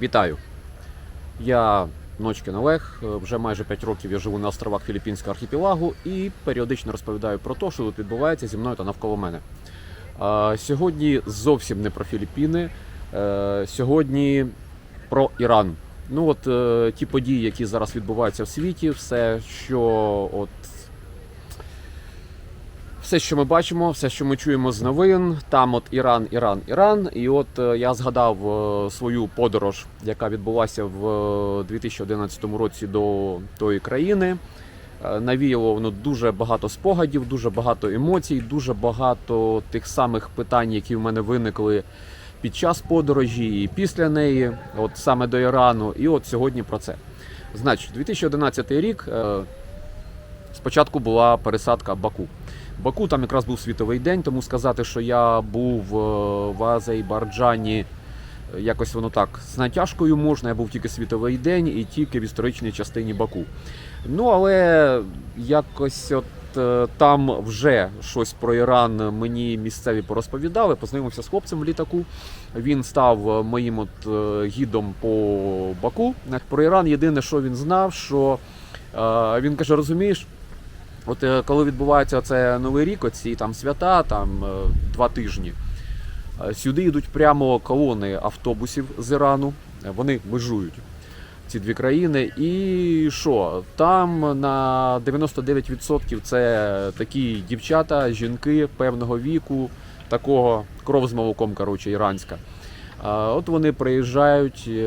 Вітаю! Я Ночкін Олег. Вже майже 5 років я живу на островах Філіппінського архіпелагу і періодично розповідаю про те, що тут відбувається зі мною та навколо мене. Сьогодні зовсім не про Філіппіни, е, сьогодні про Іран. Ну от е, ті події, які зараз відбуваються в світі, все, що от все, що ми бачимо, все, що ми чуємо з новин, там от Іран, Іран, Іран. І от е, я згадав е, свою подорож, яка відбулася в е, 2011 році до тої країни. Е, Навіяло воно дуже багато спогадів, дуже багато емоцій, дуже багато тих самих питань, які в мене виникли під час подорожі і після неї, от саме до Ірану. І от сьогодні про це. Значить, 2011 рік е, спочатку була пересадка Баку. Баку там якраз був світовий день, тому сказати, що я був е, в Азербайджані, е, якось воно так з натяжкою можна. Я був тільки світовий день і тільки в історичній частині Баку. Ну але якось от е, там вже щось про Іран мені місцеві порозповідали. Познайомився з хлопцем в літаку. Він став моїм от гідом по Баку. Про Іран єдине, що він знав, що він каже: розумієш. От е, коли відбувається це новий рік, оці там свята, там е, два тижні. е, Сюди йдуть прямо колони автобусів з Ірану. Вони межують ці дві країни. І що? Там на 99% це такі дівчата, жінки певного віку, такого кров з молоком, коротше, іранська. От вони приїжджають, е,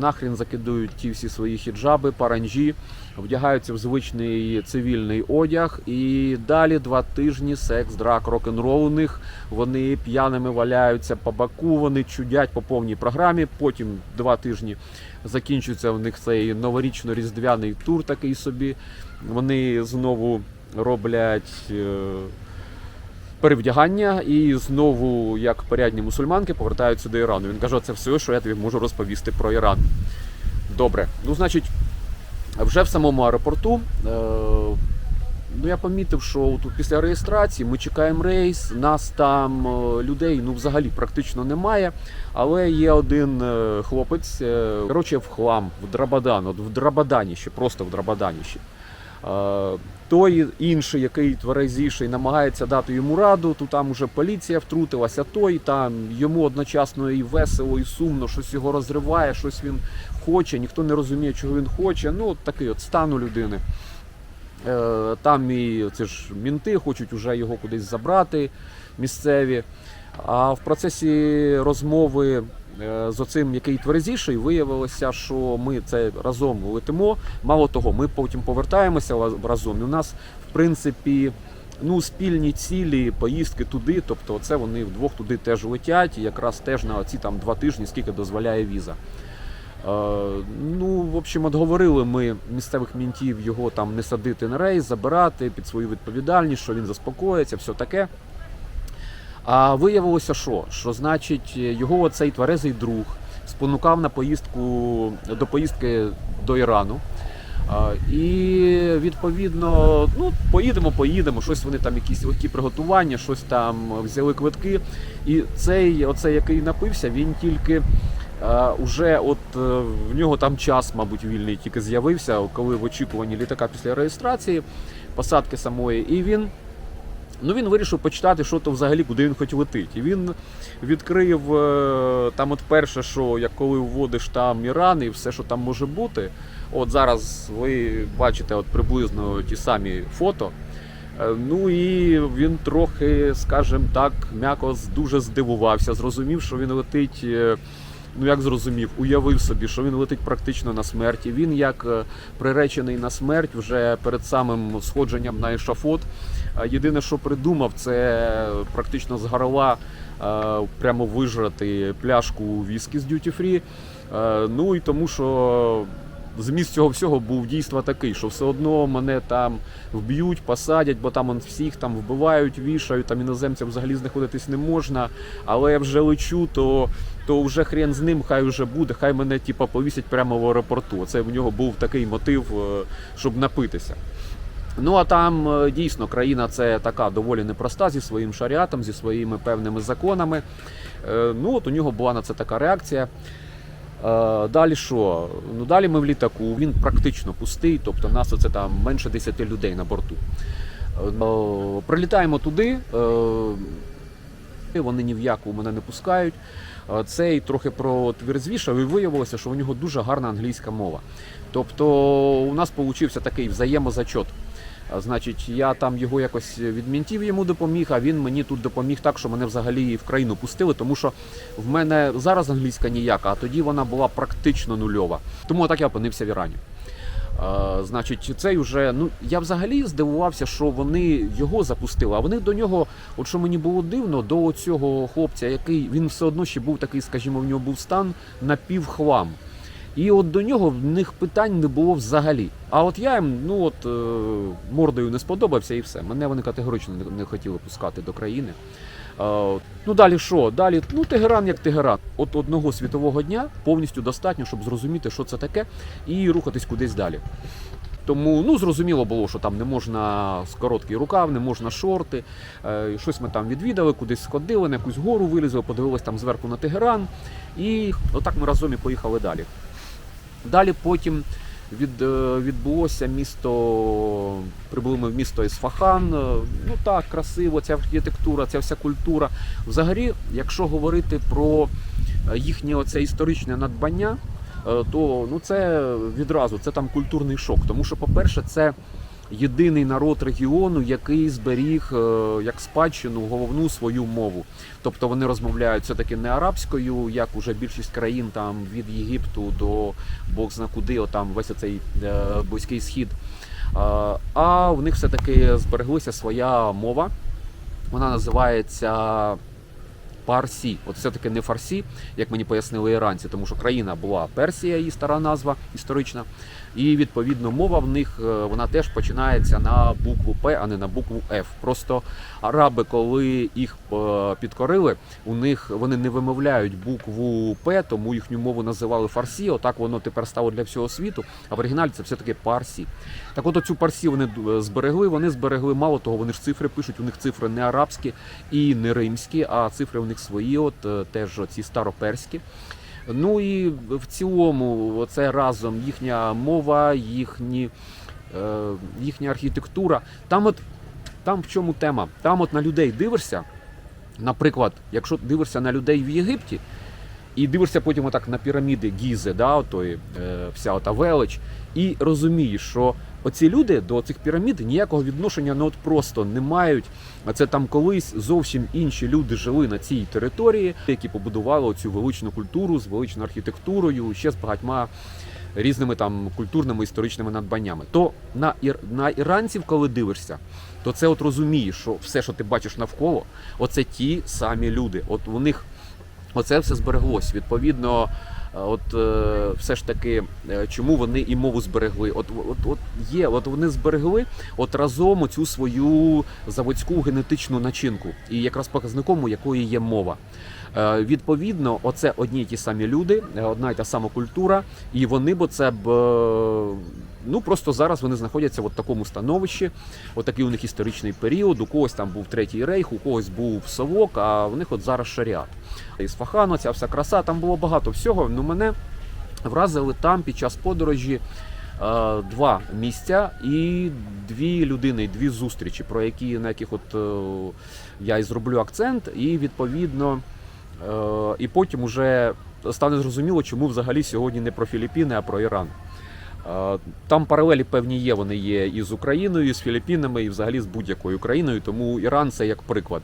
нахрін закидують ті всі свої хіджаби, паранжі, вдягаються в звичний цивільний одяг, і далі два тижні секс, драк, рок-н-рол у них. Вони п'яними валяються по баку, вони чудять по повній програмі. Потім два тижні закінчується у них цей новорічно-різдвяний тур такий собі. Вони знову роблять. Перевдягання і знову, як порядні мусульманки, повертаються до Ірану. Він каже, це все, що я тобі можу розповісти про Іран. Добре. Ну, значить, вже в самому аеропорту. Е- Ну, я помітив, що тут після реєстрації ми чекаємо рейс, нас там е, людей ну взагалі практично немає. Але є один е, хлопець, е, коротше, в хлам, в Драбадан, от в Драбаданіще, просто в Драбаданіще. Той інший, який тверезіший, намагається дати йому раду, то там уже поліція втрутилася, той там йому одночасно і весело, і сумно, щось його розриває, щось він хоче, ніхто не розуміє, чого він хоче. Ну, от такий от стан у людини. Е, Там і це ж мінти хочуть уже його кудись забрати місцеві. А в процесі розмови з оцим, який тверезіший, виявилося, що ми це разом летимо. Мало того, ми потім повертаємося разом. І у нас, в принципі, ну, спільні цілі, поїздки туди. Тобто, це вони вдвох туди теж летять, і якраз теж на ці там два тижні, скільки дозволяє віза. Е, Ну, в общем, отговорили ми місцевих мінтів його там не садити на рейс, забирати під свою відповідальність, що він заспокоїться, все таке. А виявилося, що? Що значить, його оцей тверезий друг спонукав на поїздку до поїздки до Ірану. І відповідно, ну поїдемо, поїдемо. Щось вони там якісь легкі приготування, щось там взяли квитки. І цей, оцей, який напився, він тільки е, уже от е, в нього там час, мабуть, вільний тільки з'явився, коли в очікуванні літака після реєстрації, посадки самої, і він. Ну, він вирішив почитати, що то взагалі, куди він хоч летить. І він відкрив е, там, от перше, що як коли вводиш там Іран і все, що там може бути. От зараз ви бачите от приблизно ті самі фото. Е, Ну і він трохи, скажімо так, м'яко дуже здивувався, зрозумів, що він летить. Ну як зрозумів, уявив собі, що він летить практично на смерті. Він як е, приречений на смерть вже перед самим сходженням на ешафот. Єдине, що придумав, це практично з горла е, прямо вижрати пляшку віскі з Duty Free. Е, Ну і тому, що зміст цього всього був дійсно такий, що все одно мене там вб'ють, посадять, бо там всіх там вбивають, вішають, там іноземцям взагалі знаходитись не можна. Але я вже лечу, то, то вже хрен з ним, хай вже буде, хай мене типа повісять прямо в аеропорту. Це в нього був такий мотив, е, щоб напитися. Ну а там е, дійсно країна це така доволі непроста зі своїм шаріатом, зі своїми певними законами. Е, Ну от у нього була на це така реакція. Е, Далі що? Ну далі ми в літаку. Він практично пустий, тобто нас оце там менше 10 людей на борту. Е, Прилітаємо туди. е, Вони ні в яку мене не пускають. Е, Цей трохи протверзвішав і виявилося, що у нього дуже гарна англійська мова. Тобто у нас получився такий взаємозачот. Значить, я там його якось від мінтів йому допоміг, а він мені тут допоміг так, що мене взагалі в країну пустили, тому що в мене зараз англійська ніяка, а тоді вона була практично нульова. Тому так я опинився в Ірані. А, значить, цей уже, ну я взагалі здивувався, що вони його запустили, а вони до нього, от що мені було дивно, до цього хлопця, який він все одно ще був такий, скажімо, в нього був стан напівхлам. І от до нього в них питань не було взагалі. А от я їм ну от е, мордою не сподобався і все. Мене вони категорично не, хотіли пускати до країни. Е, ну далі що? Далі, ну Тегеран як Тегеран. От одного світового дня повністю достатньо, щоб зрозуміти, що це таке, і рухатись кудись далі. Тому ну зрозуміло було, що там не можна з короткий рукав, не можна шорти. Е, щось ми там відвідали, кудись сходили, на якусь гору вилізли, подивились там зверху на Тегеран. І отак ми разом і поїхали далі. Далі потім від, е, відбулося місто, прибули в місто Ісфахан. Е, Ну так, красиво, ця архітектура, ця вся культура. Взагалі, якщо говорити про е, їхнє оце історичне надбання, то ну це відразу це там культурний шок. Тому що, по-перше, це єдиний народ регіону, який зберіг е, як спадщину головну свою мову. Тобто вони розмовляють все таки не арабською, як уже більшість країн там від Єгипту до Бог зна куди, отам весь цей близький схід. А, А в них все таки збереглася своя мова. Вона називається Парсі. От все-таки не Фарсі, як мені пояснили іранці, тому що країна була Персія, її стара назва історична. І відповідно мова в них е, вона теж починається на букву П, а не на букву Ф. Просто араби, коли їх е, підкорили, у них вони не вимовляють букву П, тому їхню мову називали Фарсі. Отак воно тепер стало для всього світу. А в оригіналі це все таки Парсі. Так от оцю Парсі вони е, зберегли. Вони зберегли мало того, вони ж цифри пишуть. У них цифри не арабські і не римські, а цифри у них свої, от е, теж ці староперські. Ну і в цілому, це разом їхня мова, їхні, е, їхня архітектура. Там от там в чому тема? Там от на людей дивишся. Наприклад, якщо дивишся на людей в Єгипті, і дивишся потім отак на піраміди Гізи, да, отої, е, вся ота велич, і розумієш, що оці люди до цих пірамід ніякого відношення ну, от просто не мають. А це там колись зовсім інші люди жили на цій території, які побудували цю величну культуру з величною архітектурою, ще з багатьма різними там культурними історичними надбаннями. То на ір... на іранців, коли дивишся, то це от розумієш, що все, що ти бачиш навколо, оце ті самі люди. От у них оце все збереглось. Відповідно, е, от е, все ж таки, е, чому вони і мову зберегли? От, от, от є, от вони зберегли от разом цю свою заводську генетичну начинку, і якраз показником, у якої є мова. Відповідно, оце одні й ті самі люди, одна й та сама культура, і вони бо це б ну просто зараз вони знаходяться в от такому становищі. Отакий у них історичний період. У когось там був третій рейх, у когось був совок, а в них от зараз шаріат. Ісфахано, ця вся краса, там було багато всього. Ну мене вразили там під час подорожі. е, Два місця і дві людини, дві зустрічі, про які на яких от е, я і зроблю акцент, і відповідно Е, І потім уже стане зрозуміло, чому взагалі сьогодні не про Філіппіни, а про Іран. Там паралелі певні є, вони є і з Україною, і з Філіппінами, і взагалі з будь-якою країною. Тому Іран це як приклад.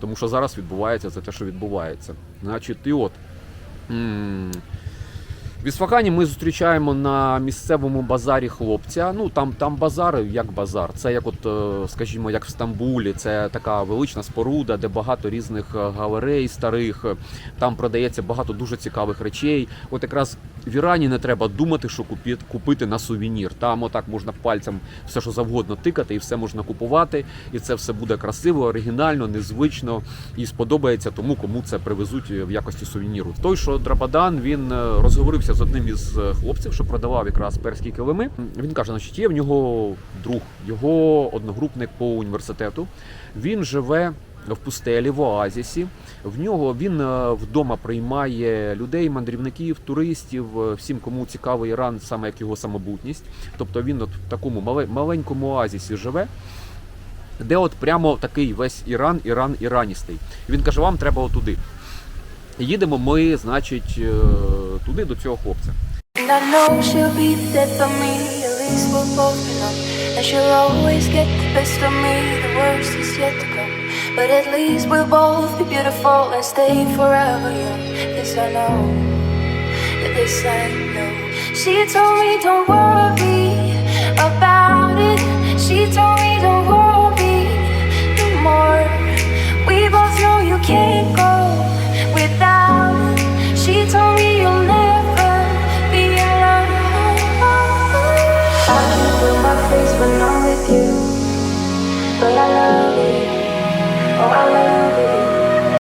Тому що зараз відбувається це те, що відбувається. Значить, і от. В Ісфахані ми зустрічаємо на місцевому базарі хлопця. Ну там, там базар як базар. Це як, от, е, скажімо, як в Стамбулі. Це така велична споруда, де багато різних е, галерей старих. Там продається багато дуже цікавих речей. От якраз в Ірані не треба думати, що купити на сувенір. Там отак можна пальцем все, що завгодно тикати, і все можна купувати. І це все буде красиво, оригінально, незвично і сподобається тому, кому це привезуть в якості сувеніру. Той, що Драбадан, він е, розговорився з одним із е, хлопців, що продавав якраз перські килими. Він каже, значить, є в нього друг, його одногрупник по університету. Він живе в пустелі, в оазісі. В нього він е, вдома приймає людей, мандрівників, туристів, е, всім, кому цікавий Іран, саме як його самобутність. Тобто він от в такому мале- маленькому оазісі живе, де от прямо такий весь Іран, Іран, іраністий. Він каже: вам треба отуди. Їдемо ми, значить, е, туди до цього хлопця. And she'll always get the best of me, the worst is yet to come. But at least we'll both be beautiful and stay forever young. This I know, this I know. She told me don't worry about it.